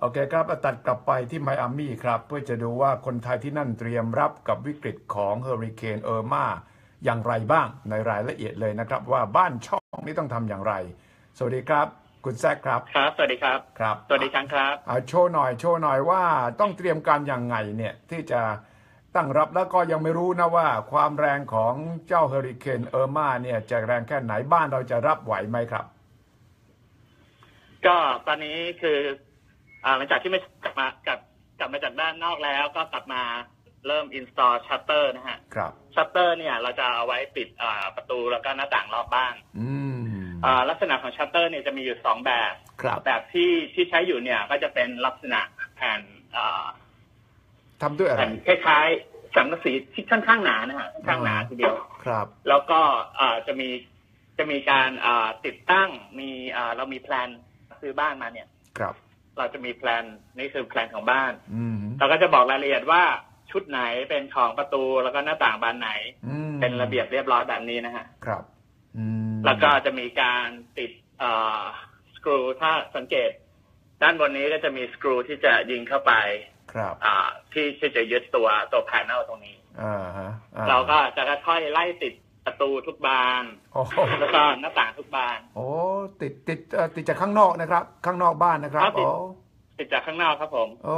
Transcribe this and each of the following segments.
โอเคครับตัดกลับไปที่ไมอามี่ครับ เพื่อจะดูว่าคนไทยที่นั่นเตรียมรับกับวิกฤตของเฮอริเคนเออร์มาอย่างไรบ้างในรายละเอียดเลยนะครับ ว่าบ้านช่องนี้ต้องทำอย่างไร สวัสดีครับคุณแซคครับครับ สวัสดีครับครับสวัสดีครั้งครับอ่าโชว์หน่อยโชว์หน่อยว่าต้องเตรียมการอย่างไงเนี่ยที่จะตั้งรับแล้วก็ยังไม่รู้นะว่าความแรงของเจ้าเฮอริเคนเออร์มาเนี่ยจะแรงแค่ไหนบ้านเราจะรับไหวไหมครับ ก็ตอนนี้คืออ่า หลังจากที่ไม่กลับมากลับกลับมาจากด้านนอกแล้วก็กลับมาเริ่ม install shutter นะฮะ ครับ shutter เนี่ยเราจะเอาไว้ปิดอ่าประตูแล้วก็หน้าต่างรอบบ้านอืมอ่าลักษณะของ shutter เนี่ยจะมีอยู่สองแบบครับแบบที่ที่ใช้อยู่เนี่ยก็จะเป็นลักษณะแผ่นอ่าทำด้วยอะไรแผ่นคล้ายๆสังกะสีที่ค่อนข้างหนานะฮะค่อนข้างหนาทีเดียวครับ แล้วก็อ่าจะมีจะมีการอ่าติดตั้งมีอ่าเรามีแพลนซื้อบ้านมาเนี่ยครับ เราจะมีแพลนนี่คือแพลนของบ้านอืมเราก็จะบอกรายละเอียดว่าชุดไหนเป็นของประตูแล้วก็หน้าต่างบานไหนอืมเป็นระเบียบเรียบร้อยแบบนี้นะฮะครับอืมแล้วก็จะมีการติดเอ่อสกรูถ้าสังเกต ด้านบนนี้ก็จะมีสกรูที่จะยิงเข้าไป ครับอ่าที่ที่จะยึดตัวตัวแผนเอาตรงนี้อ่าฮะอ่เราก็จะค่อยๆไล่ติด ประตูทุกบานโอ้โหแล้วก็หน้าต่างทุกบาน โอ้ติดติดเอ่อติดจากข้างนอกนะครับ ข้างนอกบ้านนะครับครับติด โอ้ติดจากข้างนอกครับผมโอ้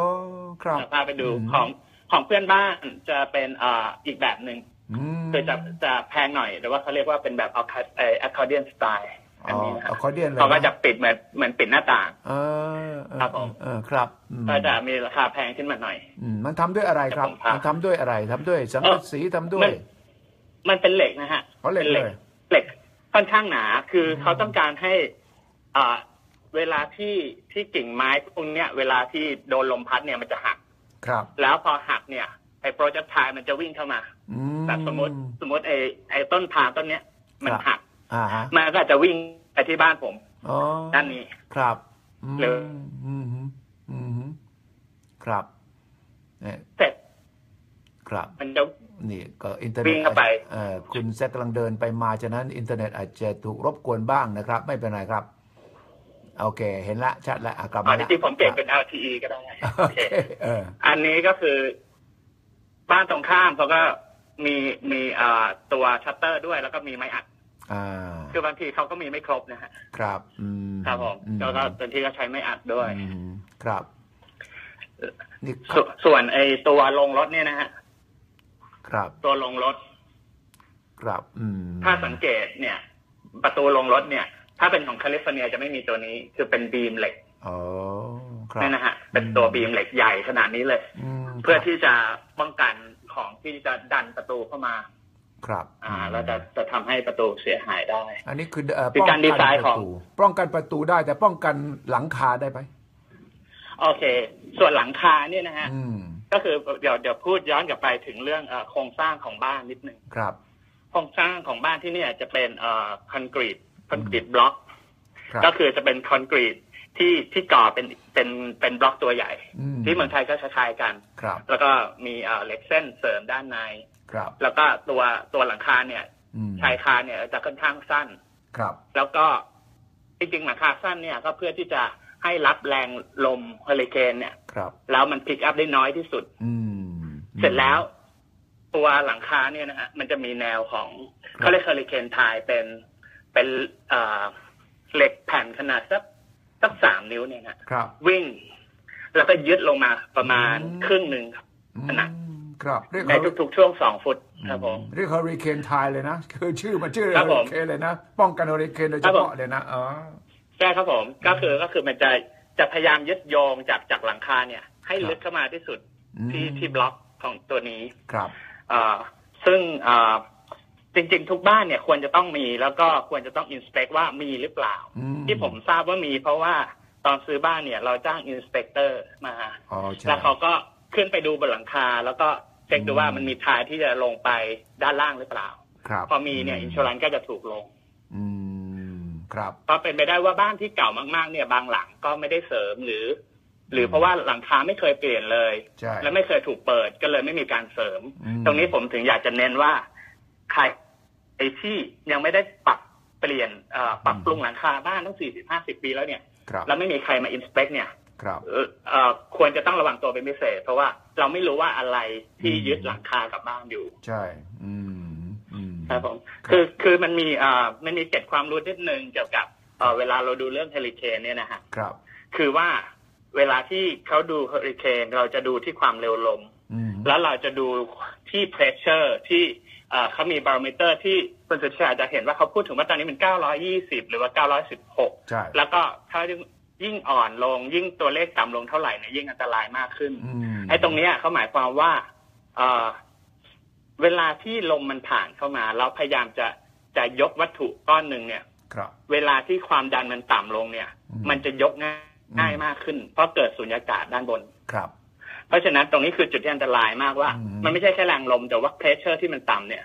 ครับพาไปดูมของของเพื่อนบ้านจะเป็นอ่าอีกแบบหนึ่งอืมคือจะจะแพงหน่อยแต่ว่าเขาเรียกว่าเป็นแบบเอาเอ่อ accordion style อันอ๋อนี้นะคเอารับคอร์เดียนเลยเขาก็นจะปิดเหมือนเหมือนปิดหน้าต่าง เออเออครับผม เออครับอืมก็จะมีราคาแพงขึ้นมาหน่อย อืมมันทำด้วยอะไรครับ ผมครับมันทำด้วยอะไรทำด้วยสังกะสีทำด้วมัยน มันเป็นเหล็กนะฮะเพราะเหล็กป็นเลยเหล็กค่อนข้างหนา คืออมเขาต้องการให้อ่าเวลาที่ที่กิ่งไม้พวกเนี้ย เวลาที่โดนลมพัดเนี่ยมันจะหัก ครับ แล้วพอหักเนี่ยไอ้โปรเจกต์ไทมันจะวิ่งเข้ามาอืมแบบสมมติสมมติไอ้ไอ้ต้นพาต้นเนี้ย มันครับหักอ่าฮะมันก็จะวิ่งไปที่บ้านผมอ๋อด้านนี้ครับอืมหรืออืมอืมครับเนี่ยเสร็จครับ มันจะ นี่ก็อินเทอร์เน็วิ่ตงเข้าไป เอ่อคุณแซกกำลังเดินไปมาฉะนั้นอินเทอร์เน็ตอาจจะถูกรบกวนบ้างนะครับ ไม่เป็นไรครับ โอเค เห็นละชัดละอะกลับอ๋อมาจละริงๆผมเปลี่ยนเป็น LTE ก็ได้โอโอเค เคเออ อันนี้ก็คือ บ้านตรงข้ามเขาก็มีมีอ่าตัวชัตเตอร์ด้วยแล้วก็มีไม้อัด อ่า คือบางทีเขาก็มีไม่ครบนะฮะครับอืมครับผมอืแล้วก็บางทีก็ใช้ไม้อัดด้วย อืมครับ นี่สส่วนไอ้ตัวลงรถเนี่ยนะฮะ ครับตัวลงรถ ครับ อืมถ้าสังเกตเนี่ย ประตูลงรถเนี่ย ถ้าเป็นของแคลิฟอร์เนียจะไม่มีตัวนี้ คือเป็นบีมเหล็กอ๋อครับนี่นะฮะ เป็นตัวบีมเหล็กใหญ่ขนาดนี้เลยมเพื่อที่จะป้องกันของที่จะดันประตูเข้ามา ครับ อ่าแล้วจะจะทำให้ประตูเสียหายได้ อันนี้คือเอ่อคือการป้ดีองไซกันน์ปของระตูป้องกันประตูได้ แต่ป้องกันหลังคาได้ไหมโอเค ส่วนหลังคาเนี่ยนะฮะอืม ก็คือเดี๋ยวเดี๋ยวพูดย้อนกลับไปถึงเรื่องเอ่อโครงสร้างของบ้านนิดนึงครับ โครงสร้างของบ้านที่เนี่ยจะเป็นเอ่อคอนกรีตคอนกรีตบล็อกครับก็คือจะเป็นคอนกรีตที่ที่ก่อเป็นเป็นเป็นบล็อกตัวใหญ่อืมที่เมืองไทยก็คล้ายๆกันครับแล้วก็มีเอ่อเหล็กเส้นเสริมด้านในครับ แล้วก็ตัวตัวหลังคาเนี่ยอืมชายคาเนี่ยจะค่อนข้างสั้นครับ แล้วก็จริงๆหลังคาสั้นเนี่ยก็เพื่อที่จะให้รับแรงลมเฮอริเคนเนี่ย ครับแล้วมันพิกอัพได้น้อยที่สุด อืมเสร็จแล้ว ตัวหลังคาเนี่ยนะฮะมันจะมีแนวของครับเขาเรียกเฮอริเคนไทยเป็นเป็นเอ่อเหล็กแผ่นขนาดสักสักสามนิ้วเนี่ยนะครับวิ่ง แล้วก็ยึดลงมาประมาณอืมครึ่งหนึ่งครับอืมขนาดครับเรียกในทุกๆช่วงสองฟุตครับผมเรียกเฮอริเคนไทยเลยนะคือชื่อมันชื่อเฮครัอบผริมเคนเลยนะ ป้องกันเฮอริเคนโดยเฉครับผมพาะเลยนะอ๋อใช่ครับผม ก็คือก็คือมันจะ จะพยายามยึดโยงจากจากหลังคาเนี่ย ให้ครับลึกเข้ามาที่สุดอืมที่ที่บล็อกของตัวนี้ครับอ่าซึ่งอ่าจริงๆ ทุกบ้านเนี่ยควรจะต้องมีแล้วก็ควรจะต้องอินสเปกว่ามีหรือเปล่าอืที่ผมทราบว่ามีเพราะว่าตอนซื้อบ้านเนี่ย เราจ้างอินสเปกเตอร์มาอ๋อใช่แล้วเขาก็ขึ้นไปดูบนหลังคา แล้วก็เช็คดูอืมว่ามันมีทายที่จะลงไปด้านล่างหรือเปล่าครับพอมีเนี่ยอินช r รันก็จะถูกลง อืม ครับก็เป็นไปได้ว่าบ้านที่เก่ามากๆ เนี่ยบางหลังก็ไม่ได้เสริมหรือ หรือเพราะว่าหลังคาไม่เคยเปลี่ยนเลยใช่และไม่เคยถูกเปิดก็เลยไม่มีการเสริมอืมตรงนี้ผมถึงอยากจะเน้นว่า ใครไอ้ที่ยังไม่ได้ปรับเปลี่ยนเอ่อปรับปรุงหลังคาบ้านตั้งสี่สิบห้าสิบปีแล้วเนี่ยครับแล้วไม่มีใครมาอินสเปกเนี่ยครับเอ่อควรจะต้องระวังตัวเป็นพิเศษ เพราะว่าเราไม่รู้ว่าอะไรที่ยึดหลังคากับบ้านอยู่ ใช่ อืม ครับผมคือคือมันมีอ่ามันมีเจ็ดความรู้นิดนึงเกี่ยวกับเอ่อเวลาเราดูเรื่องเฮลิเคนเนี่ยนะฮะครับ คือว่าเวลาที่เขาดูเฮลิเคนเราจะดูที่ความเร็วลม แล้วเราจะดูที่เพรสเชอร์ที่เขามีบาร์มิเตอร์ที่คุณสุชาจะเห็นว่าเขาพูดถึงว่าตอนนี้มัน 920 หรือว่า 916 แล้วก็ถ้ายิ่งอ่อนลงยิ่งตัวเลขต่ำลงเท่าไหร่เนี่ยยิ่งอันตรายมากขึ้นไอ้ตรงนี้เขาหมายความว่า เวลาที่ลมมันผ่านเข้ามา เราพยายามจะจะยกวัตถุก้อนหนึ่งเนี่ยเวลาที่ความดันมันต่ำลงเนี่ย มันจะยกง่ายง่ายมากขึ้น เพราะเกิดสุญญากาศด้านบนครับ เพราะฉะนั้นตรงนี้คือจุดที่อันตรายมากว่า มันไม่ใช่แค่แรงลมแต่ว่าเพรสเชอร์ที่มันต่ำเนี่ย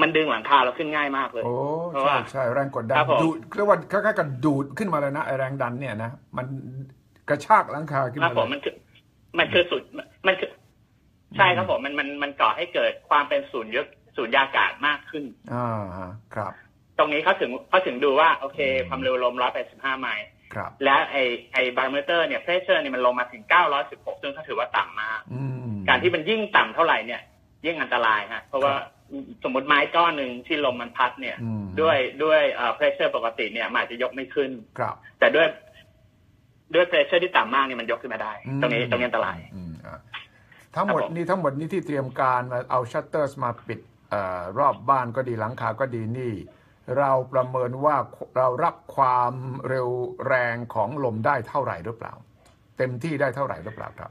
มันดึงหลังคาเราขึ้นง่ายมากเลย โอ้ใช่ใช่แรงกดดันดูดเรียกว่าคล้ายๆกับดูดขึ้นมาเลยนะไอแรงดันเนี่ยนะมันกระชากหลังคาขึ้นมาเลยมันคือมันคือสุดมันคือ ใช่ครับผมมันมันมันก่อให้เกิดความเป็นศูนย์ยศศูนย์ยากาศมากขึ้นอ่าครับ ตรงนี้เขาถึงเขาถึงดูว่าโอเค ความเร็วลมร้อยแปดสิบห้าไมล์และไอไอบาร์เมเตอร์เนี่ยเพรสเชอร์เนี่ยมันลงมาถึงเก้าร้อยสิบหกซึ่งเขาถือว่าต่ำมาก การที่มันยิ่งต่ำเท่าไหร่เนี่ย ยิ่งอันตรายฮะ เพราะว่าสมมติไม้ก้อนหนึ่งที่ลมมันพัดเนี่ย ด้วยด้วยเพรสเชอร์ปกติเนี่ยมันอาจจะยกไม่ขึ้นครับแต่ด้วยด้วยเพรสเชอร์ที่ต่ำมากเนี่ยมันยกขึ้นมาได้ ตรงนี้ตรงนี้อันตราย ทั้งหมดนี้ทั้งหมดนี้ที่เตรียมการเอาชัตเตอร์มาปิดรอบบ้านก็ดีหลังคาก็ดีนี่ เราประเมินว่าเรารับความเร็วแรงของลมได้เท่าไหร่หรือเปล่า เต็มที่ได้เท่าไหร่หรือเปล่าครับ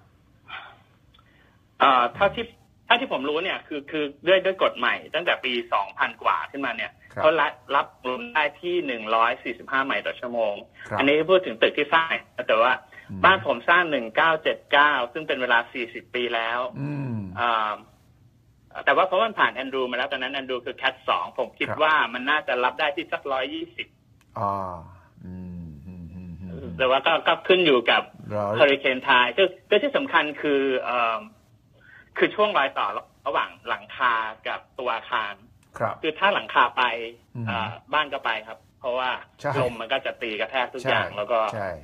ถ้าที่ถ้าที่ผมรู้เนี่ยคือคือด้วยด้วยกฎใหม่ ตั้งแต่ปีสองพันกว่าขึ้นมาเนี่ยเขารับรับลมได้ที่หนึ่งร้อยสี่สิบห้าไมล์ต่อชั่วโมง อันนี้พูดถึงตึกที่สร้างแต่ว่า บ้านผมสร้างหนึ่งเก้าเจ็ดเก้าซึ่งเป็นเวลาสี่สิบปีแล้วแต่ว่าเพราะมันผ่านแอนดรูมาแล้วตอนนั้นแอนดรูคือแคทสองผมคิดว่ามันน่าจะรับได้ที่สักร้อยยี่สิบแต่ว่าก็ก็ขึ้นอยู่กับเฮอริเคนไทยคือที่สำคัญคือเอคือช่วงรอยต่อระหว่างหลังคากับตัวอาคาร ครับ คือถ้าหลังคาไปบ้านก็ไปครับ เพราะว่าลมมันก็จะตีกระแทกทุกอย่างแล้วก็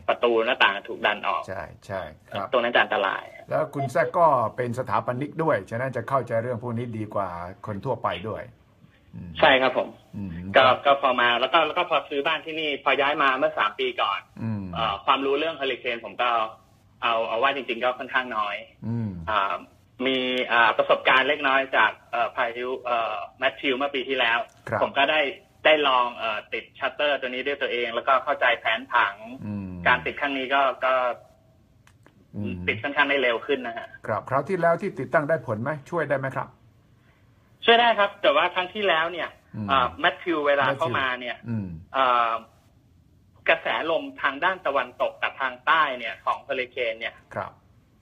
ประตูหน้าต่างถูกดันออกใช่ใช่ครับ ตรงนั้นจะอันตราย แล้วคุณแซกก็เป็นสถาปนิกด้วย ฉะนั้นจะเข้าใจเรื่องพวกนี้ดีกว่าคนทั่วไปด้วยใช่ครับผมก็ก็พอมาแล้วก็แล้วก็พอซื้อบ้านที่นี่พอย้ายมาเมื่อสามปีก่อนอความรู้เรื่องเฮลิเคนผมก็เอาเอาว่าจริงๆก็ค่อนข้างน้อยมีประสบการณ์เล็กน้อยจากพายุแมทธิวเมื่อปีที่แล้วผมก็ได้ ได้ลองเอติดชัตเตอร์ตัวนี้ด้วยตัวเอง แล้วก็เข้าใจแผนผัง การติดครั้งนี้ก็ก็ติดค่อนข้างได้เร็วขึ้นนะฮะครับคราวที่แล้วที่ติดตั้งได้ผลไหมช่วยได้ไหมครับ ช่วยได้ครับ แต่ว่าครั้งที่แล้วเนี่ยแมทธิวเวลาเข้ามาเนี่ยกระแสลมทางด้านตะวันตกกับทางใต้เนี่ย ของเฮลิเคนเนี่ย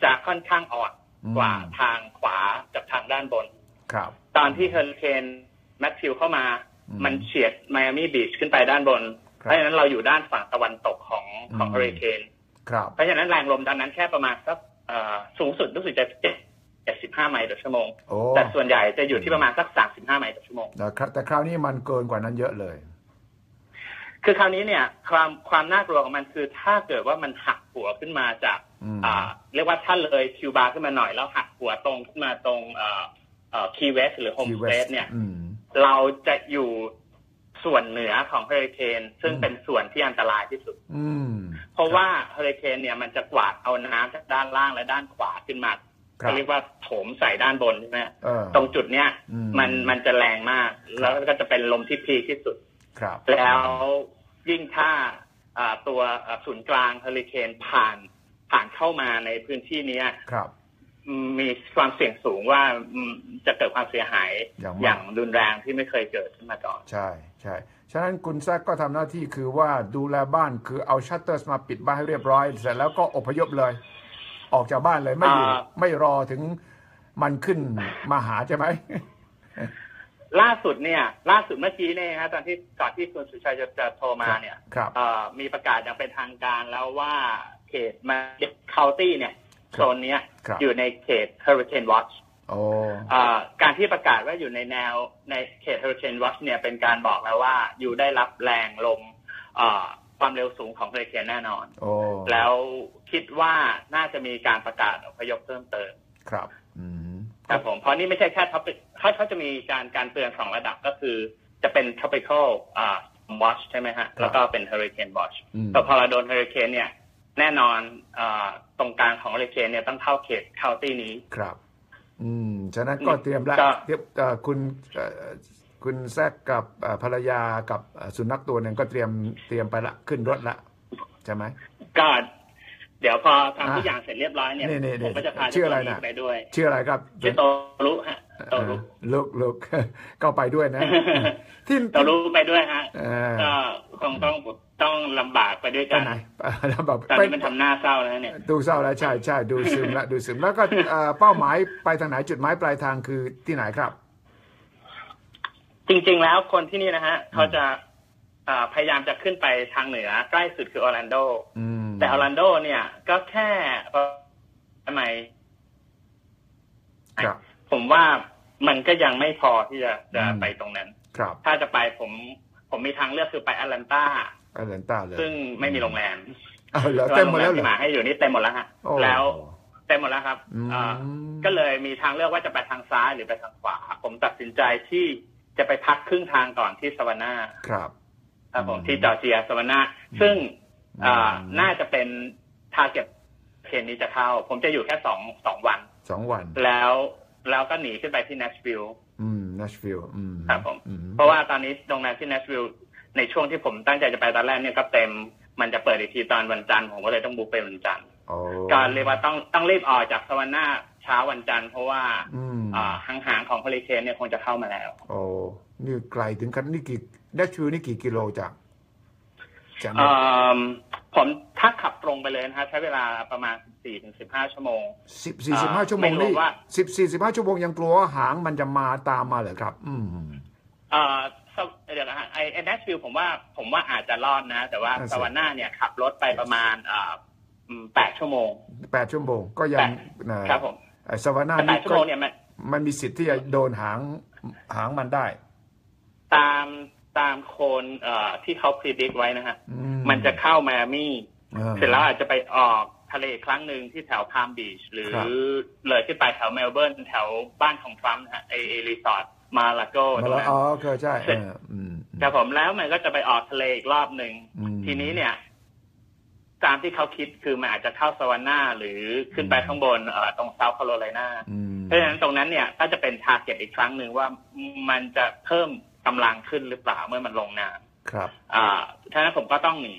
จะค่อนข้างอ่อนกว่าทางขวากับทางด้านบน ครับ ตอนที่เฮลิเคนแมทธิวเข้ามา มันเฉียดไมอามี่บีชขึ้นไปด้านบน เพราะฉะนั้นเราอยู่ด้านฝั่งตะวันตกของของเฮอริเคนเพราะฉะนั้นแรงลมดันนั้นแค่ประมาณสักสูงสุดรู้สึกจะเจ็ดเจ็ดสิบห้าไมล์ต่อชั่วโมง แต่ส่วนใหญ่จะอยู่ที่ประมาณสักสามสิบห้าไมล์ต่อชั่วโมง แต่คราวนี้มันเกินกว่านั้นเยอะเลย คือคราวนี้เนี่ยความความน่ากลัวของมันคือถ้าเกิดว่ามันหักหัวขึ้นมาจากอ่าเรียกว่าถ้าเลยคิวบาร์ขึ้นมาหน่อยแล้วหักหัวตรงขึ้นมาตรงเอ่อเอ่อคีเวสหรือโฮมสเตทเนี่ย เราจะอยู่ส่วนเหนือของเฮอริเคนซึ่งเป็นส่วนที่อันตรายที่สุดเพราะว่าเฮอริเคนเนี่ยมันจะกวาดเอาน้ำจากด้านล่างและด้านขวาขึ้นมาเขาเรียกว่าโถมใส่ด้านบนใช่ไหมตรงจุดเนี้ยมันมันจะแรงมาก แล้วก็จะเป็นลมที่พีที่สุดแล้วยิ่งถ้าตัวศูนย์กลางเฮอริเคนผ่านผ่านเข้ามาในพื้นที่นี้ มีความเสี่ยงสูงว่าจะเกิดความเสียหายอย่างรุนแรงที่ไม่เคยเกิดขึ้นมาก่อน ใช่ใช่ฉะนั้นคุณแซกก็ทำหน้าที่คือว่าดูแลบ้านคือเอาชัตเตอร์มาปิดบ้านให้เรียบร้อย เสร็จแล้วก็อพยพเลย ออกจากบ้านเลยไม่อยู่ไม่รอถึงมันขึ้นมาหาใช่ไหม ล่าสุดเนี่ย ล่าสุดเมื่อกี้เนี่ยฮะตอนที่ก่อนที่คุณสุชัยจะจะโทรมาเนี่ยมีประกาศอย่างเป็นทางการแล้วว่าเขตมาเดคาตี้เนี่ย โซนนี้อยู่ในเขต Hurricane Watch การที่ประกาศว่าอยู่ในแนวในเขต Hurricane Watch เนี่ยเป็นการบอกแล้วว่าอยู่ได้รับแรงลมความเร็วสูงของเฮอริเคนแน่นอนโอ้แล้วคิดว่าน่าจะมีการประกาศอพยพเพิ่มเติม ครับอืมครับผม เพราะนี่ไม่ใช่แค่ท็อปิเขาเขาจะมีการการเตือนสองระดับก็คือ จะเป็น tropical อ่า watch ใช่ไหมฮะ แล้วก็เป็น hurricane watch อืมแต่พอเราโดน hurricane เนี่ย แน่นอนอาตรงกลางของ hurricane เนี่ยต้องเข้าเขต county นี้ครับ อืม ฉะนั้นก็เตรียมแล้วก็เตรียมเอ่อคุณเอ่อคุณแซกกับเอ่อภรรยากับเอ่อสุนัขตัวหนึ่งก็เตรียมเตรียมไปละขึ้นรถละใช่ไหมก็ เดี๋ยวพอทำอะทุกอย่างเสร็จเรียบร้อยเนี่ยนี่นี่ผมก็จะพาชื่ออะไรเจ้าหนะมีไปด้วยชื่ออะไรครับชื่อโตรุฮะโตรุลุกลุกก็ไปด้วยนะที่โตรุไปด้วยฮะเอ่อก็คงต้องต้องลำบากไปด้วยไปกันไหนแล้วแบบตอนไปนี้มันทำหน้าเศร้าแล้วเนี่ยดูเศร้าแล้วใช่ใช่ดูซึมแล้วดูซึมแล้วก็เอ่อเป้าหมายไปทางไหนจุดหมายปลายทางคือที่ไหนครับ จริง ๆ แล้วคนที่นี่นะฮะเขาจะอ่า พยายามจะขึ้นไปทางเหนือใกล้สุดคือออร์แลนโดอืมแต่ออร์แลนโดเนี่ย ก็แค่ทำไมครับผมว่ามันก็ยังไม่พอที่จะจะอืมไปตรงนั้น ครับ ถ้าจะไปผมผมมีทางเลือกคือไปแอตแลนตาแอตแลนตาเลย ซึ่งไม่มีโรงแรมเอาเหรอเต็มหมดแล้วโรงเหรอแรที่หมาให้อยู่นี่เต็มหมดแล้วฮะโอ้แล้วเต็มหมดแล้วครับอืมอ่าก็เลยมีทางเลือกว่าจะไปทางซ้ายหรือไปทางขวา ผมตัดสินใจที่จะไปพักครึ่งทางก่อนที่สวานาครับ ครับผมอืมที่จอร์เจียสวานาซึ่งอ่าอืมน่าจะเป็นทาร์เก็ตเพนนี้จะเข้า ผมจะอยู่แค่สองสองวันสองวัน แล้วแล้วก็หนีขึ้นไปที่เนชวิลอืมนัชวิลอืมครับผมอืมเพราะว่าตอนนี้โรงแรมที่เนชวิลในช่วงที่ผมตั้งใจจะไปตอนแรกเนี่ยก็เต็มมันจะเปิดอีกทีตอนวันจันทร์ผมก็เลยต้องบุ๊กไปวันจันทร์โอ้ก็เรียกว่าต้องต้องรีบออกจากสวานาเช้าวันจันทร์เพราะว่าอืมอ่าหางๆของเฮอริเคนเนี่ยคงจะเข้ามาแล้ว โอ้ นี่ไกลถึงกันนี่กี่นัชวิลนี่กี่กิโลจากจากเอ่อผมถ้าขับตรงไปเลยนะฮะใช้เวลาประมาณ4-15ถึง15 ชั่วโมงสิบสี่สิบห้าอ่าชั่วโมงไม่รู้นี่ว่าสิบสี่สิบห้าชั่วโมงยังกลัวว่าหางมันจะมาตามมาเหรอครับ อืมเอ่อสวเดี๋ยวนะฮะไอ้เนชวิลผมว่าผมว่าอาจจะรอดนะ แต่ว่าอ่าสวาน่าเนี่ยขับรถไปประมาณอ่าอืมแปดชั่วโมงแปดชั่วโมงก็ยังนะครับผมไอ้สวานาแต่แปนี่ดชั่วก็โมงเนี่ยมันมันมีสิทธิ์ที่จะโดนหางหางมันได้ ตามตามโคนเอ่อที่เขาพรีดิกไว้นะฮะอืมันจะเข้าไมอามี่อ่าเสร็จแล้วอาจจะไปออกทะเลอีกครั้งหนึ่งที่แถวพามบีชหรือครับเลยขึ้นไปแถวเมลเบิร์นแถวบ้านของทรัมป์นะฮะไอไอรีสอร์ทมาลาโกมาตรงแล้วนั้นอ๋อโอเคใช่เสร็จเอออืมครับผมแล้วมันก็จะไปออกทะเลอีกรอบหนึ่งอืมทีนี้เนี่ย ตามที่เขาคิดคือมันอาจจะเข้าสวาน่าหรือขึ้นไปข้างบนเอ่อตรงเซาท์แคโรไลนาอืมเพราะฉะนั้นตรงนั้นเนี่ยก็จะเป็นทาร์เก็ตอีกครั้งหนึ่งว่ามันจะเพิ่ม กำลังขึ้นหรือเปล่าเมื่อมันลงน้ครับำอ่าฉะนั้นผมก็ต้องหนี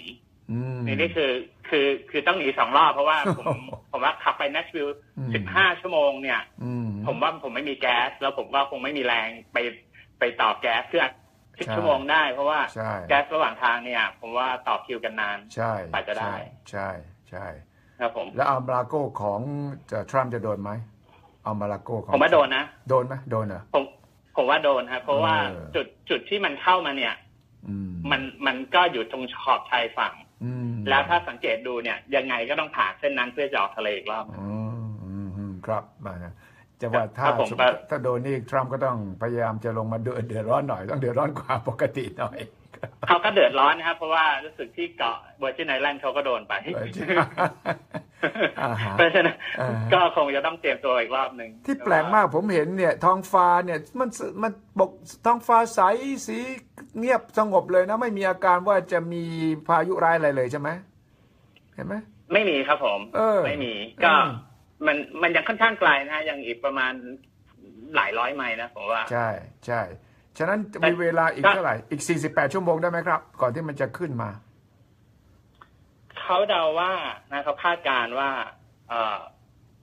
อืมนี่นี่คือคือคือต้องหนีสองรอบเพราะว่าผมผมว่าขับไปเนชวิลอืมสิบห้าชั่วโมงเนี่ยอืมผมว่าผมไม่มีแก๊ส แล้วผมก็คงไม่มีแรงไปไปต่อแก๊สเพื่อสิบใช่ชั่วโมงได้ เพราะว่าใช่แก๊สระหว่างทางเนี่ย ผมว่าต่อคิวกันนานใช่กว่าจะได้ ใช่ใช่ครับผมแล้วอัลมาลาโกของจะทรัมป์จะโดนไหมอัลมาลาโกของผมว่าโดนนะ โดนไหมโดนเหรอผม ผมว่าโดนครับเพราะว่าเออจุดจุดที่มันเข้ามาเนี่ยอืมมันมันก็อยู่ตรงขอบชายฝั่งอืมแล้วถ้าสังเกตดูเนี่ย ยังไงก็ต้องผ่านเส้นนั้นเพื่อจะออกทะเลอีกรอบอืมอืมอืมครับมานะจะว่าถ้าครับผมสมก็ถ้าโดนนี่ทรัมป์ก็ต้องพยายามจะลงมาเดือดเดือดร้อนหน่อย ต้องเดือดร้อนกว่าปกติหน่อย เขาก็เดือดร้อนนะครับ เพราะว่ารู้สึกที่เกาะเวอร์จินไอแลนด์เขาก็โดนไปเออจริงอ่าฮะเพราะฉะนั้นอ่าก็คงจะต้องเตรียมตัวอีกรอบหนึ่งที่แปลกมากผมเห็นเนี่ย ท้องฟ้าเนี่ยมันสมันบกท้องฟ้าใสสีเงียบสงบเลยนะ ไม่มีอาการว่าจะมีพายุร้ายอะไรเลยใช่ไหมเห็นไหมไม่มีครับผมเออไม่มีก็อืมมันมันยังค่อนข้างไกลนะฮะยังอีกประมาณหลายร้อยไมล์นะผมว่า ใช่ใช่ ฉะนั้นจะมีเวลาอีกแต่เท่าไหร่ อีก 48 ชั่วโมงได้ไหมครับ ก่อนที่มันจะขึ้นมา เขาเดาว่านะเขาคาดการณ์ว่าเอ่อ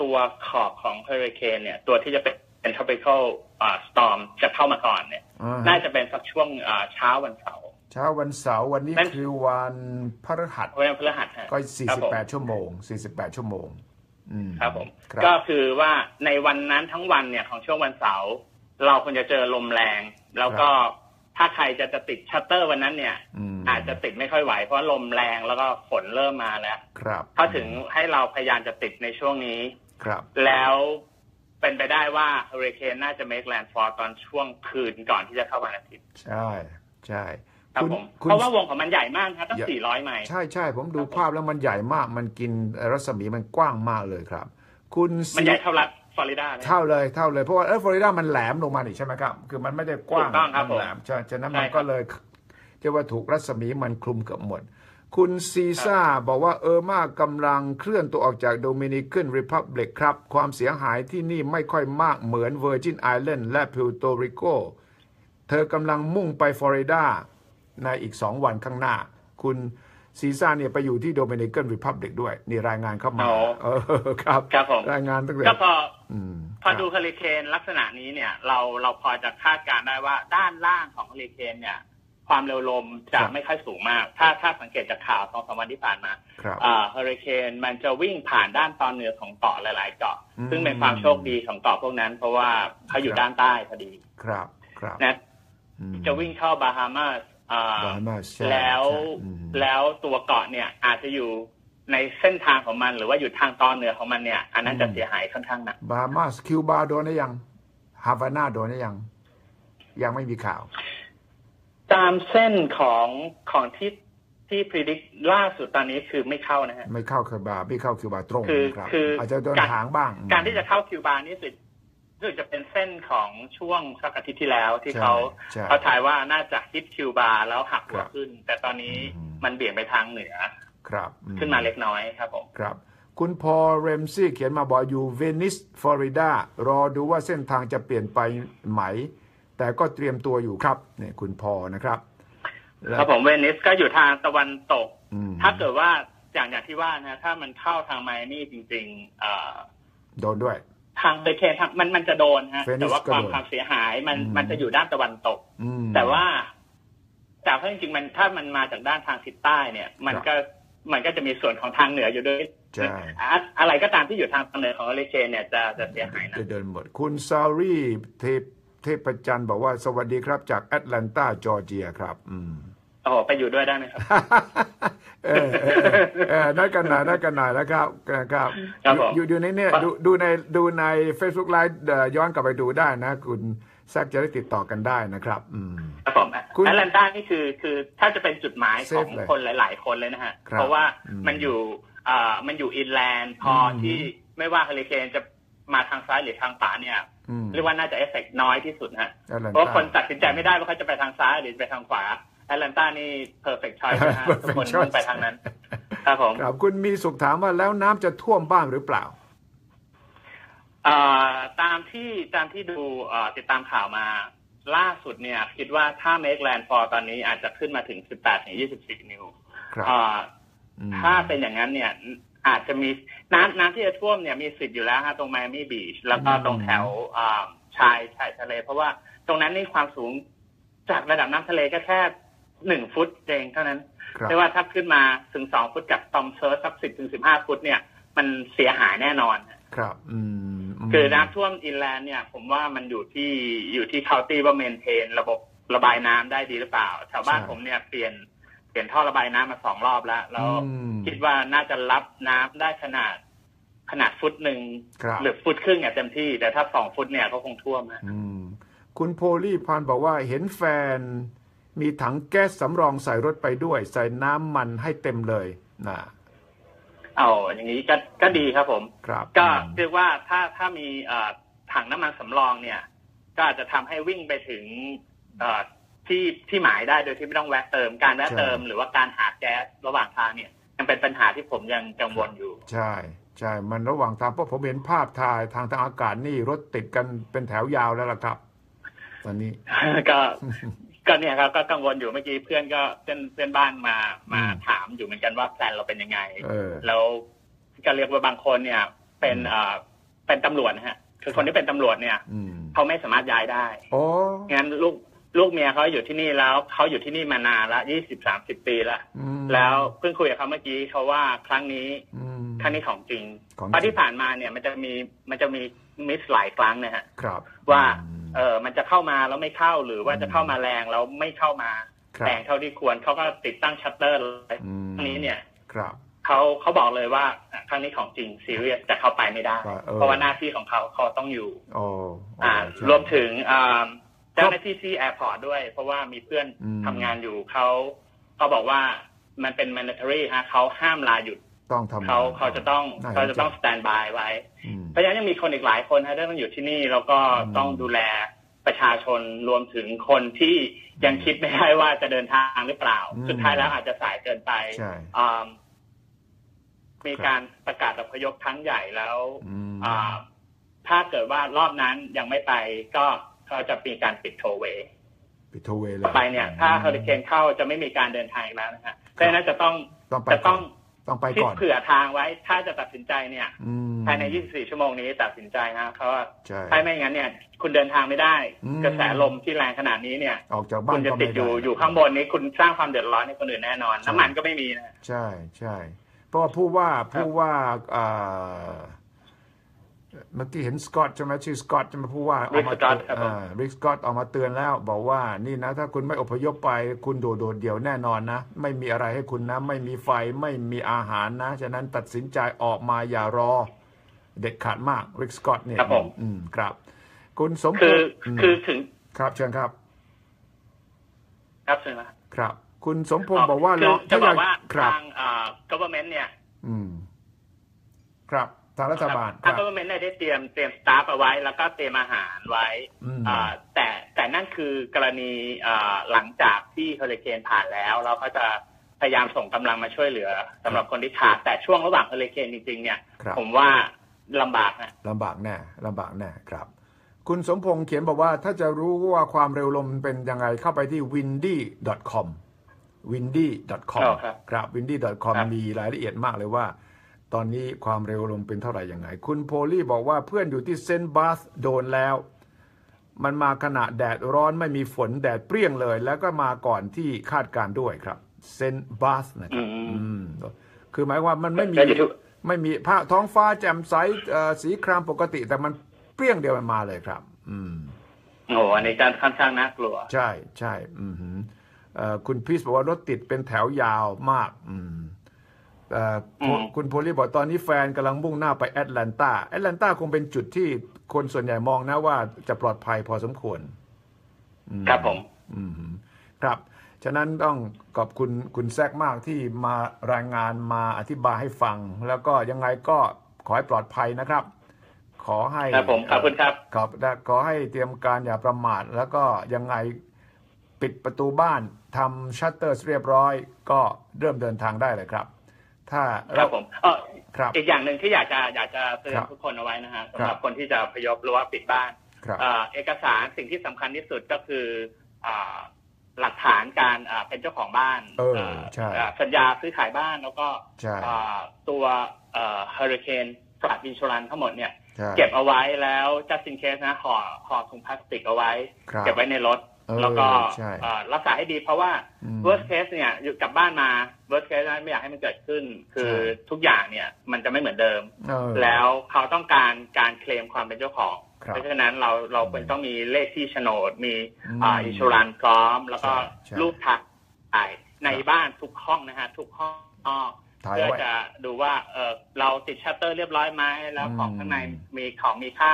ตัวขอบของเฮอริเคนเนี่ย ตัวที่จะเป็นเป็น tropical อ่า storm จะเข้ามาก่อนเนี่ยอ่าฮะน่าจะเป็นสักช่วงอ่าเช้าวันเสาร์เช้าวันเสาร์วันนี้นั่นคือวันพฤหัสวันพฤหัสฮะก็ครับผม48 ชั่วโมง 48 ชั่วโมงอืมครับผมครับก็คือว่าในวันนั้นทั้งวันเนี่ยของช่วงวันเสาร์เราควรจะเจอลมแรง แล้วก็ถ้าใครจะจะติดชัตเตอร์วันนั้นเนี่ยอืมอาจจะติดไม่ค่อยไหวเพราะลมแรงแล้วก็ฝนเริ่มมาแล้วครับเขาถึงให้เราพยายามจะติดในช่วงนี้ครับ แล้วเป็นไปได้ว่าเฮอริเคนน่าจะ make landfall ตอนช่วงคืนก่อนที่จะเข้าวันอาทิตย์ใช่ใช่ครับคุณผมคุณเพราะว่าวงของมันใหญ่มากครับตั้งใหญ่400 ไมล์ใช่ใช่ผมดูครับผมภาพแล้วมันใหญ่มาก มันกินรัศมีมันกว้างมากเลยครับ คุณมันใหญ่เท่ารัฐฟ ลอริดาเลยเท่าเลยเท่าเลยเพราะว่าเออฟลอริดามันแหลมลงมานี่ใช่ไหมครับ คือมันไม่ได้กว้างถูกต้องครับมันแหลมใช่ฉะนั้นใช่มันครับก็เลยจะว่าถูกรัศมีมันคลุมเกือบหมด คุณซีซ่าบอกว่าเออร์มากำลังเคลื่อนตัวออกจากโดมินิกันริพับลิกครับ ความเสียหายที่นี่ไม่ค่อยมากเหมือนเวอร์จินไอแลนด์และพิวโตริโกเธอกำลังมุ่งไปฟลอริดาในอีกสองวันข้างหน้า คุณ ซีซ่าเนี่ยไปอยู่ที่โดมินิกันริพับลิกด้วย นี่รายงานเข้ามาอ๋อเออครับครับผมรายงานตั้งแต่ก็พออืมพอครับดูเฮอริเคนลักษณะนี้เนี่ย เราเราพอจะคาดการณ์ได้ว่าด้านล่างของเฮอริเคนเนี่ย ความเร็วลมจะไม่ค่อยสูงมาก ถ้าถ้าสังเกตจากข่าวสองสามวันที่ผ่านมาครับอ่าเฮอริเคนมันจะวิ่งผ่านด้านตอนเหนือของเกาะหลายๆเกาะอืมซึ่งเป็นความโชคดีของเกาะพวกนั้น เพราะว่าเขาอยู่ด้านใต้พอดี ครับ ครับนะอืมจะวิ่งเข้าบาฮามาส อ่าบาฮามาสใช่แล้วใช่อืมแล้วตัวเกาะเนี่ยอาจจะอยู่ในเส้นทางของมันหรือว่าอยู่ทางตอนเหนือของมันเนี่ย อันนั้นจะเสียหายค่อนข้างหนักบาฮามาสคิวบาโดนได้ยังฮาวาน่าโดนได้ยัง ยังไม่มีข่าว ตามเส้นของของที่ที่พิจิตล่าสุดตอนนี้คือไม่เข้านะฮะไม่เข้าคิวบาไม่เข้าคิวบาตรงคือครับคือออาจจะโดนการหางบ้าง การที่จะเข้าคิวบานี่รู้สึก รู้สึกจะเป็นเส้นของช่วงสักอาทิตย์ที่แล้วที่ใช่เขาใช่เขาถ่ายว่าน่าจะฮิตคิวบาแล้วหักหัวครับขึ้น แต่ตอนนี้อืมมันเบี่ยงไปทางเหนือ ครับอืขึ้นมาเล็กน้อยครับผมครับ คุณพอเรมซี่เขียนมาบอกอยู่เวนิสฟลอริดารอดูว่าเส้นทางจะเปลี่ยนไปไหม แต่ก็เตรียมตัวอยู่ครับเนี่ยคุณพอนะครับแล้วครับผมเวนิสก็อยู่ทางตะวันตกอืมถ้าเกิดว่าอย่างอย่างที่ว่านะถ้ามันเข้าทางไมอามี่จริงๆเอ่อโดนด้วย ทางเบเคนทางมันมันจะโดนฮะ Venice แต่ว่าความก็โดนความเสียหายมันอืมมันจะอยู่ด้านตะวันตกอืมแต่ว่าจากถ้าจริงๆมันถ้ามันมาจากด้านทางทิศใต้เนี่ย มันครับก็มันก็จะมีส่วนของทางเหนืออยู่ด้วยใช่อะอะไรก็ตามที่อยู่ทางเหนือของเฮอริเคนเนี่ยจะจะเสียหายนะจะเดินหมด คุณซารีเทพเทพจันทร์บอกว่าสวัสดีครับจากแอตแลนตาจอร์เจียครับ อืม โอ้โหไปอยู่ด้วยได้ไหมครับ เออเออเออนัดกันหน่อยนัดกันหน่อยแล้วครับครับครับอยู่อยู่ในเนี่ยดูดูในดูใน Facebook Live เอ่อย้อนกลับไปดูได้นะคุณแซกจะได้ติดต่อกันได้นะครับ อืมครับผมคุณแอตแลนตานี่คือคือถ้าจะเป็นจุดหมายของ Safe เลยคนหลาย ๆ คนเลยนะฮะ เพราะว่ามันอยู่อ่ามันอยู่อินแลนด์พอที่ไม่ว่าเฮอริเคนจะมาทางซ้ายหรือทางขวาเนี่ยเรียกว่าน่าจะเอฟเฟกน้อยที่สุดฮะเพราะคนตัดสินใจไม่ได้ว่าเขาจะไปทางซ้ายหรือไปทางขวา แอตแลนตานี่เพอร์เฟกต์ชอยนะฮะ Perfect ทุกคน choice มุ่งไปทางนั้น ครับผมครับคุณมีสุขถามว่าแล้วน้ำจะท่วมบ้างหรือเปล่าอ่าตามที่ตามที่ดูอ่าติดตามข่าวมาล่าสุดเนี่ย คิดว่าถ้าเมกแลนด์ฟอร์ตอนนี้อาจจะขึ้นมาถึง 18ถึง24 นิ้วครับอ่าอืมถ้าเป็นอย่างนั้นเนี่ย อาจจะมีน้ำน้ำที่จะท่วมเนี่ยมีสิทธิ์อยู่แล้วฮะตรงไมอามี่บีชแล้วก็ตรงแถวอ่าชายชายทะเล เพราะว่าตรงนั้นนี่ความสูงจากระดับน้ำทะเลก็แค่ หนึ่งฟุตเองเท่านั้นครับไม่ว่าถ้าขึ้นมาถึงสองฟุตกับตอมเซิร์ฟสักสิบถึงสิบห้าฟุตเนี่ย มันเสียหายแน่นอน ครับ อืมมคือน้ำท่วมอินแลนด์เนี่ย ผมว่ามันอยู่ที่อยู่ที่เคาน์ตี้ว่าเมนเทน ระบบระบายน้ำได้ดีหรือเปล่าชาวบ้านผมเนี่ยเปลี่ยนเปลี่ยนท่อระบายน้ำมาสองรอบแล้วแล้วอืมคิดว่าน่าจะรับน้ำได้ขนาดขนาดฟุตหนึ่งครับหรือฟุตครึ่งอะเต็มที่ แต่ถ้าสองฟุตเนี่ยก็คงท่วมนะอืมคุณโพลีพันธ์บอกว่าเห็นแฟน มีถังแก๊สสำรองใส่รถไปด้วย ใส่น้ำมันให้เต็มเลยนะเอาอย่างนี้ก็ก็ดีครับผมครับก็อืมเรียกว่าถ้าถ้ามีเอ่อถังน้ำมันสำรองเนี่ย ก็อาจจะทำให้วิ่งไปถึงเอ่อที่ที่หมายได้โดยที่ไม่ต้องแวะเติมการแวะเติม หรือว่าการหาแก๊สระหว่างทางเนี่ยยังเป็นปัญหาที่ผมยังกังวลอยู่ ใช่ใช่มันระหว่างทางเพราะผมเห็นภาพถ่ายทางทางอากาศนี่รถติดกันเป็นแถวยาวแล้วล่ะครับ ตอนนี้ก็ ก็เนี่ยครับก็กังวลอยู่เมื่อกี้เพื่อนก็เพื่อนเพื่อนบ้านมามาอืมถามอยู่เหมือนกันว่าแพลนเราเป็นยังไงเออแล้วก็เรียกว่าบางคนเนี่ย เป็นอืมเอ่อเป็นตำรวจนะฮะ คือคนที่เป็นตำรวจเนี่ยอืมเขาไม่สามารถย้ายได้โอ้งั้นลูกลูกเมียเขาอยู่ที่นี่แล้วเขาอยู่ที่นี่มานานละยี่สิบสามสิบปีละอืมแล้วเพิ่งคุยกับเขาเมื่อกี้เขาว่าครั้งนี้อืมครั้งนี้ของจริงของจริงเพราะที่ผ่านมาเนี่ยมันจะมีมันจะมีมิสหลายครั้งนะฮะครับว่าอืม เออมันจะเข้ามาแล้วไม่เข้าหรือว่าจะเข้ามาแรงแล้วไม่เข้ามาครับแรงเท่าที่ควรเขาก็ติดตั้งชัตเตอร์เลยอืมครั้งนี้เนี่ยครับเขาเขาบอกเลยว่าครั้งนี้ของจริงซีเรียสแต่เขาไปไม่ได้ว่าเออเพราะว่าหน้าที่ของเขาเขาต้องอยู่โอ้อ่าใช่รวมถึงอ่าเจ้าหน้าที่ที่แอร์พอร์ตด้วย เพราะว่ามีเพื่อนอืมทำงานอยู่เขาเขาบอกว่ามันเป็น mandatory ฮะเขาห้ามลาหยุด ต้องทำเขาเขาจะต้องน่เขาจะต้องห็นสแตนบายไว้ใจอืมเพราะฉะนั้นยังมีคนอีกหลายคนฮะที่ต้องอยู่ที่นี่แล้วก็อืมต้องดูแลประชาชนรวมถึงคนที่ยังคิดไม่ได้ว่าจะเดินทางหรือเปล่าอืมสุดท้ายแล้วอาจจะสายเกินไปใช่อ่ามีการประกาศอพยพครั้งใหญ่แล้วอืมอ่าถ้าเกิดว่ารอบนั้นยังไม่ไปก็เขาจะมีการปิดโทเวย์ปิดโทเวย์เลต่อยไปเนี่ย ถ้าเฮอริเคนเข้าจะไม่มีการเดินทางอีกแล้วนะฮะเพราะฉะนั้นจะต้องต้องไปจะก่ต้ออนง ต้องไปคิดก่อนเผื่อทางไว้ ถ้าจะตัดสินใจเนี่ยอืมภายใน 24 ชั่วโมงนี้ตัดสินใจนะเพราะว่าใช่ถ้าไม่งั้นเนี่ย คุณเดินทางไม่ได้อืมกระแสลมที่แรงขนาดนี้เนี่ย ออกจากบ้าคุนณจะก็ติไม่ดอยู่ได้อยู่ข้างบนนี้คุณสร้างความเดือดร้อนให้คนอื่นแน่นอนใช่น้ำมันก็ไม่มีนะใช่ใช่เพราะว่าผู้ว่าผู้ว่าอ่า เมื่อกี้เห็นสกอตใช่ไหมชื่อสกอตใช่ไหมผู้ว่าออกมาเตือนริกสกอตออกมาเตือนแล้ว บอกว่านี่นะ ถ้าคุณไม่อพยพไป คุณโดดโดดเดี่ยวแน่นอนนะ ไม่มีอะไรให้คุณนะ ไม่มีไฟไม่มีอาหารนะ ฉะนั้นตัดสินใจออกมาอย่ารอ เด็ดขาดมากริกสกอตเนี่ยครับผม อืมครับ คุณสมพคืองษ์มคือถึงครับเชิญครับ ครับเชิญนะครับคุณสมพงษ์บอกว่าคือเนาะจะบอกว่าครับ ทางเอ่อ government เนี่ย อืม ครับ ทางรัฐบาลคทางรับ government เนี่ยได้เตรียมเตรียมสตาฟเอาไว้ แล้วก็เตรียมอาหารไว้อืมอ่าแต่แต่นั่นคือกรณีอ่าหลังจากที่เฮอริเคนผ่านแล้วเราก็จะพยายามส่งกำลังมาช่วยเหลือสำหรับคนที่ขาดแต่ช่วงระหว่างเฮอริเคนจริงๆ เนี่ยครับผมว่าลำบากนะลำบากแน่ลำบากแน่ครับ คุณสมพงษ์เขียนบอกว่าถ้าจะรู้ว่าความเร็วลมเป็นยังไงเข้าไปที่ windy.com windy.com อ๋อครับครับ windy.com ครับมีรายละเอียดมากเลยว่า ตอนนี้ความเร็วลมเป็นเท่าไหร่ยังไง คุณโพลี่บอกว่าเพื่อนอยู่ที่เซนต์บาสโดนแล้ว มันมาขณะแดดร้อนไม่มีฝนแดดเปรี้ยงเลย แล้วก็มาก่อนที่คาดการณ์ด้วยครับเซนต์บาสนะครับอืมอืมคือหมายว่ามันไม่มีก็อยู่ที่ไม่มีภาคท้องฟ้าแจ่มใสเอ่อสีครามปกติ แต่มันเปรี้ยงเดียวมันมาเลยครับ อืมโอ้โหอันนี้การค่อนข้างน่ากลัว ใช่ใช่อืมหือเอ่อคุณพีชบอกว่ารถติดเป็นแถวยาวมาก อืมเอ่ออม คุณโพลีบอกตอนนี้แฟนกำลังมุ่งหน้าไปแอตแลนตาแอตแลนตาคงเป็นจุดที่คนส่วนใหญ่มองนะว่าจะปลอดภัยพอสมควรอืครับผมอืมหือครับ ฉะนั้นต้องขอบคุณคุณแซกมากที่มารายงานมาอธิบายให้ฟัง แล้วก็ยังไงก็ขอให้ปลอดภัยนะครับ ขอให้ครับผมขอบคุณครับขอบขอให้เตรียมการอย่าประมาท แล้วก็ยังไงปิดประตูบ้านทำชัตเตอร์เรียบร้อย ก็เริ่มเดินทางได้เลยครับ ถ้าครับผมเออครับ อีกอย่างหนึ่งที่อยากจะอยากจะเตือครันบทุกคนเอาไว้นะฮะครัสำหรับ บคนที่จะพยพหรือว่าปิดบ้านครับ เอ่อเอกสารสิ่งที่สำคัญที่สุดก็คืออ่าหลักฐานการอ่าเป็นเจ้าของบ้านเอออ่าใช่ อ่าสัญญาซื้อขายบ้านแล้วก็ใช่อ่าตัวเฮอริเคนฟลัดอินชูรันทั้งหมดเนี่ย ใช่เก็บเอาไว้แล้ว just in case นะห่อห่อถุงพลาสติกเอาไว้ ครับ เก็บไว้ในรถเออ แล้วก็ใช่อ่ารักษาให้ดีเพราะว่าอืม worst case เนี่ยอยู่กลับบ้านมา worst case นะไม่อยากให้มันเกิดขึ้น คือใช่ทุกอย่างเนี่ยมันจะไม่เหมือนเดิมเออแล้วเขาต้องการการเคลมความเป็นเจ้าของครับเพราะฉะนั้นเราเราควรต้องมีเลขที่โฉนด มีอืมอ่าอินชูรันพร้อม แล้วก็ใช่ใช่รูปถ่ายในบ้านทุกห้องนะฮะทุกห้องถ่ายเพื่อไว้จะดูว่าเออเราติดชัตเตอร์เรียบร้อยไหมแล้วอืมของข้างในมีของมีค่า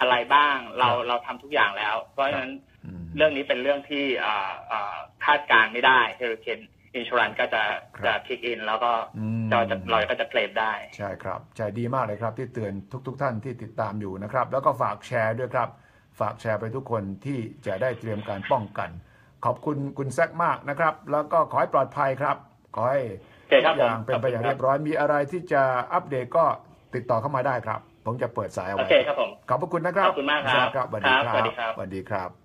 อะไรบ้าง เราครับเราทำทุกอย่างแล้ว เพราะฉะนั้นอืม เรื่องนี้เป็นเรื่องที่อ่าอ่าคาดการณ์ไม่ได้เฮอริเคนอินชูรันก็จะครับจะคิกอินแล้วก็อืมเราจะเราก็จะเคลมได้ ใช่ครับใช่ดีมากเลยครับ ที่เตือนทุกๆท่านที่ติดตามอยู่นะครับ แล้วก็ฝากแชร์ด้วยครับ ฝากแชร์ไปทุกคนที่จะได้เตรียมการป้องกัน ขอบคุณคุณแซกมากนะครับ แล้วก็ขอให้ปลอดภัยครับ ขอให้โอเคครับทุกอย่างผมเป็นไปอย่างขอบคุณครับเรียบร้อยมีอะไรที่จะอัปเดตก็ติดต่อเข้ามาได้ครับ ผมจะเปิดสายเอาโอไว้เคครับผมขอบพระคุณนะครับขอบคุณมากครับครับสวัสดีคครัรับบสวัสดีครับสวัสดีครับ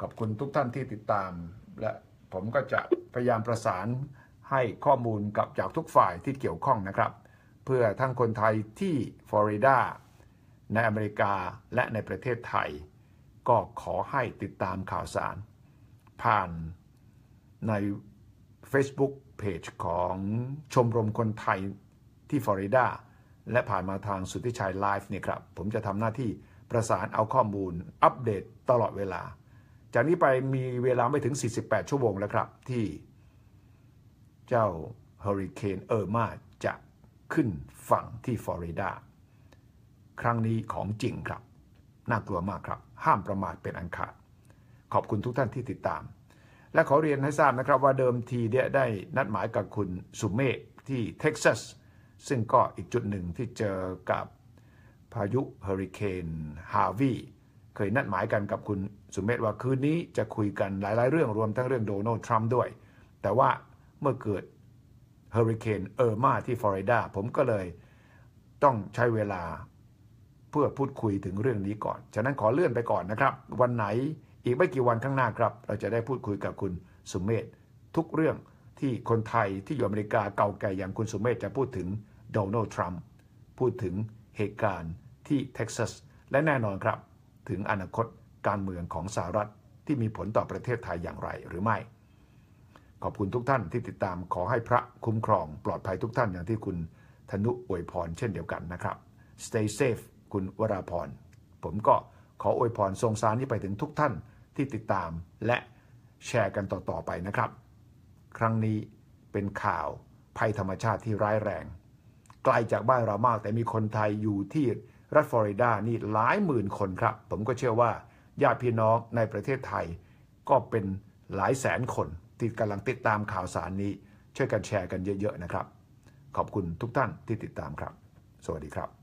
ขอบคุณทุกท่านที่ติดตาม และผมก็จะพยายามประสานให้ข้อมูลกับจากทุกฝ่ายที่เกี่ยวข้องนะครับ เพื่อทั้งคนไทยที่ฟลอริดาในอเมริกาและในประเทศไทย ก็ขอให้ติดตามข่าวสาร ผ่านใน Facebook Page ของชมรมคนไทยที่ฟลอริดาและผ่านมาทางสุทธิชัยไลฟ์เนี่ยครับ ผมจะทำหน้าที่ประสานเอาข้อมูลอัปเดตตลอดเวลา จากนี้ไปมีเวลาไม่ถึง 48 ชั่วโมงแล้วครับ ที่เจ้าเฮอริเคนเออร์มาจะขึ้นฝั่งที่ฟลอริดา ครั้งนี้ของจริงครับ น่ากลัวมากครับ ห้ามประมาทเป็นอันขาด ขอบคุณทุกท่านที่ติดตาม และขอเรียนให้ทราบนะครับว่าเดิมทีเนี่ยได้นัดหมายกับคุณสุเมธที่เท็กซัส ซึ่งก็อีกจุดหนึ่งที่เจอกับพายุเฮอริเคนฮาวีเคยนัดหมายกันกับคุณ สุเมธว่าคืนนี้จะคุยกันหลาย ๆ เรื่องรวมทั้งเรื่องโดนัลด์ทรัมป์ด้วย แต่ว่าเมื่อเกิดเฮอริเคนเออร์มาที่ฟลอริดาผมก็เลยต้องใช้เวลาเพื่อพูดคุยถึงเรื่องนี้ก่อน ฉะนั้นขอเลื่อนไปก่อนนะครับ วันไหนอีกไม่กี่วันข้างหน้าครับ เราจะได้พูดคุยกับคุณสุเมธทุกเรื่องที่คนไทยที่อยู่อเมริกาเก่าแก่อย่างคุณสุเมธจะพูดถึงโดนัลด์ทรัมป์พูดถึงเหตุการณ์ที่เท็กซัสและแน่นอนครับ ถึงอนาคต การเมืองของสหรัฐที่มีผลต่อประเทศไทยอย่างไรหรือไม่ ขอบคุณทุกท่านที่ติดตามขอให้พระคุ้มครองปลอดภัยทุกท่านอย่างที่คุณธนุอวยพรเช่นเดียวกันนะครับ Stay safe คุณวราพร ผมก็ขออวยพรทรงสารนี้ไปถึงทุกท่านที่ติดตามและแชร์กันต่อ ๆ ไปนะครับ ครั้งนี้เป็นข่าวภัยธรรมชาติที่ร้ายแรง ไกลจากบ้านเรามากแต่มีคนไทยอยู่ที่รัฐฟลอริดานี่หลายหมื่นคนครับ ผมก็เชื่อว่า ญาติพี่น้องในประเทศไทย ก็เป็นหลายแสนคนที่กำลังติดตามข่าวสารนี้ ช่วยกันแชร์กันเยอะ ๆ นะครับ ขอบคุณทุกท่านที่ติดตามครับ สวัสดีครับ